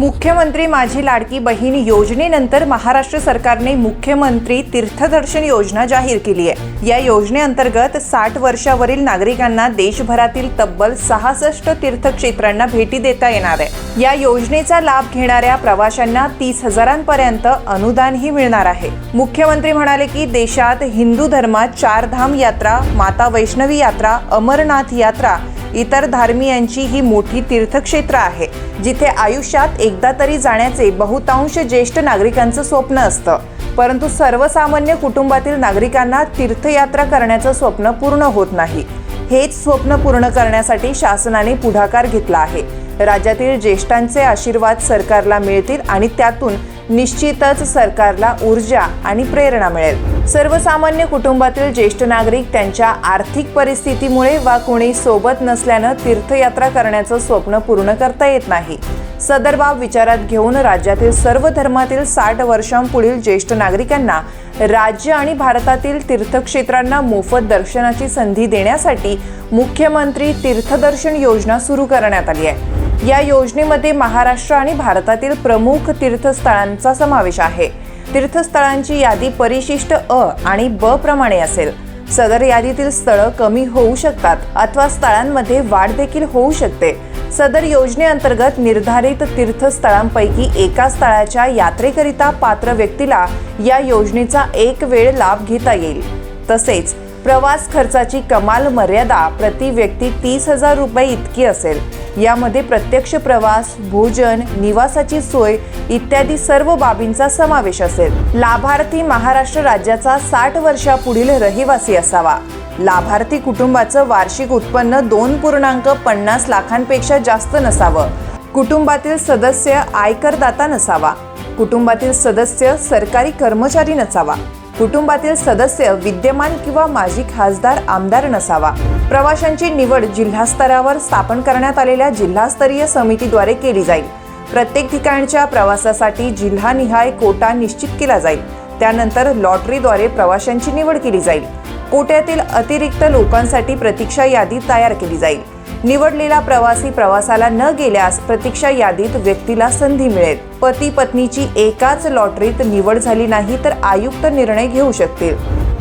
मुख्यमंत्री माझी लाडकी बहीण योजनेनंतर महाराष्ट्र सरकारने मुख्यमंत्री तीर्थदर्शन योजना जाहीर केली आहे. या योजनेअंतर्गत साठ वर्षावरील नागरिकांना देशभरातील तब्बल सहासष्ट तीर्थक्षेत्रांना भेटी देता येणार आहे. या योजनेचा लाभ घेणाऱ्या प्रवाशांना तीस हजारांपर्यंत अनुदानही मिळणार आहे. मुख्यमंत्री म्हणाले की देशात हिंदू धर्मात चार धाम यात्रा माता वैष्णवी यात्रा अमरनाथ यात्रा इतर धार्मियांची ही मोठी तीर्थक्षेत्र आहे जिथे आयुष्यात एकदा तरी जाण्याचे बहुतांश ज्येष्ठ नागरिकांचं स्वप्न असतं. परंतु सर्वसामान्य कुटुंबातील नागरिकांना तीर्थयात्रा करण्याचं स्वप्न पूर्ण होत नाही. हेच स्वप्न पूर्ण करण्यासाठी शासनाने पुढाकार घेतला आहे. राज्यातील ज्येष्ठांचे आशीर्वाद सरकारला मिळतील आणि त्यातून निश्चितच सरकारला ऊर्जा आणि प्रेरणा मिळेल. सर्वसामान्य कुटुंबातील ज्येष्ठ नागरिक त्यांच्या आर्थिक परिस्थितीमुळे वा कोणी सोबत नसल्यानं तीर्थयात्रा करण्याचं स्वप्न पूर्ण करता येत नाही. सदर बाब विचारात घेऊन राज्यातील सर्व धर्मातील साठ वर्षांपुढील ज्येष्ठ नागरिकांना राज्य आणि भारतातील तीर्थक्षेत्रांना मोफत दर्शनाची संधी देण्यासाठी मुख्यमंत्री तीर्थदर्शन योजना सुरू करण्यात आली आहे. या योजनेमध्ये महाराष्ट्र आणि भारतातील प्रमुख तीर्थस्थळांचा समावेश आहे. तीर्थस्थळांची यादी परिशिष्ट अ आणि ब प्रमाणे असेल. सदर यादीतील स्थळं कमी होऊ शकतात अथवा स्थळांमध्ये वाढ देखील होऊ शकते. सदर योजनेअंतर्गत निर्धारित तीर्थस्थळांपैकी एका स्थळाच्या यात्रेकरिता पात्र व्यक्तीला या योजनेचा एक वेळ लाभ घेता येईल. तसेच प्रवास खर्चाची कमाल मर्यादा प्रति व्यक्ती तीस हजार रुपये इतकी असेल. यामध्ये प्रत्यक्ष प्रवास भोजन निवासाची सोय इत्यादी सर्व बाबींचा समावेश असेल. लाभार्थी महाराष्ट्र राज्याचा साठ वर्षापुढील रहिवासी असावा. लाभार्थी कुटुंबाचं वार्षिक उत्पन्न दोन पूर्णांक पन्नास लाखांपेक्षा जास्त नसावं. कुटुंबातील सदस्य आयकरदाता नसावा. कुटुंबातील सदस्य सरकारी कर्मचारी नसावा. कुटुंबातील सदस्य विद्यमान किंवा माजी खासदार आमदार नसावा. प्रवाशांची निवड जिल्हास्तरावर स्थापन करण्यात आलेल्या जिल्हास्तरीय समितीद्वारे केली जाईल. प्रत्येक ठिकाणच्या प्रवासासाठी जिल्हानिहाय कोटा निश्चित केला जाईल. त्यानंतर लॉटरीद्वारे प्रवाशांची निवड केली जाईल. कोट्यातील अतिरिक्त लोकांसाठी प्रतीक्षा यादी तयार केली जाईल. निवडलेला प्रवासी प्रवासाला न गेल्यास प्रतीक्षा यादीत व्यक्तीला संधी मिळेल. पती पत्नीची एकाच लॉटरीत निवड झाली नाही तर आयुक्त निर्णय घेऊ शकतील.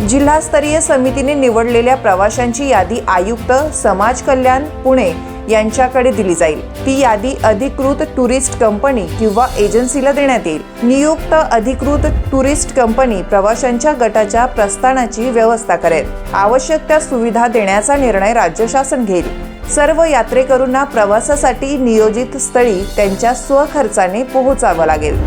जिल्हास्तरीय समितीने निवडलेल्या प्रवाशांची यादी आयुक्त समाज कल्याण पुणे यांच्याकडे दिली जाईल. ती यादी अधिकृत टुरिस्ट कंपनी किंवा एजन्सीला देण्यात येईल. नियुक्त अधिकृत टुरिस्ट कंपनी प्रवाशांच्या गटाच्या प्रस्थानाची व्यवस्था करेल. आवश्यक त्या सुविधा देण्याचा निर्णय राज्य शासन घेईल. सर्व यात्रेकरूंना प्रवासासाठी नियोजित स्थळी त्यांच्या स्वखर्चाने पोहोचावं लागेल.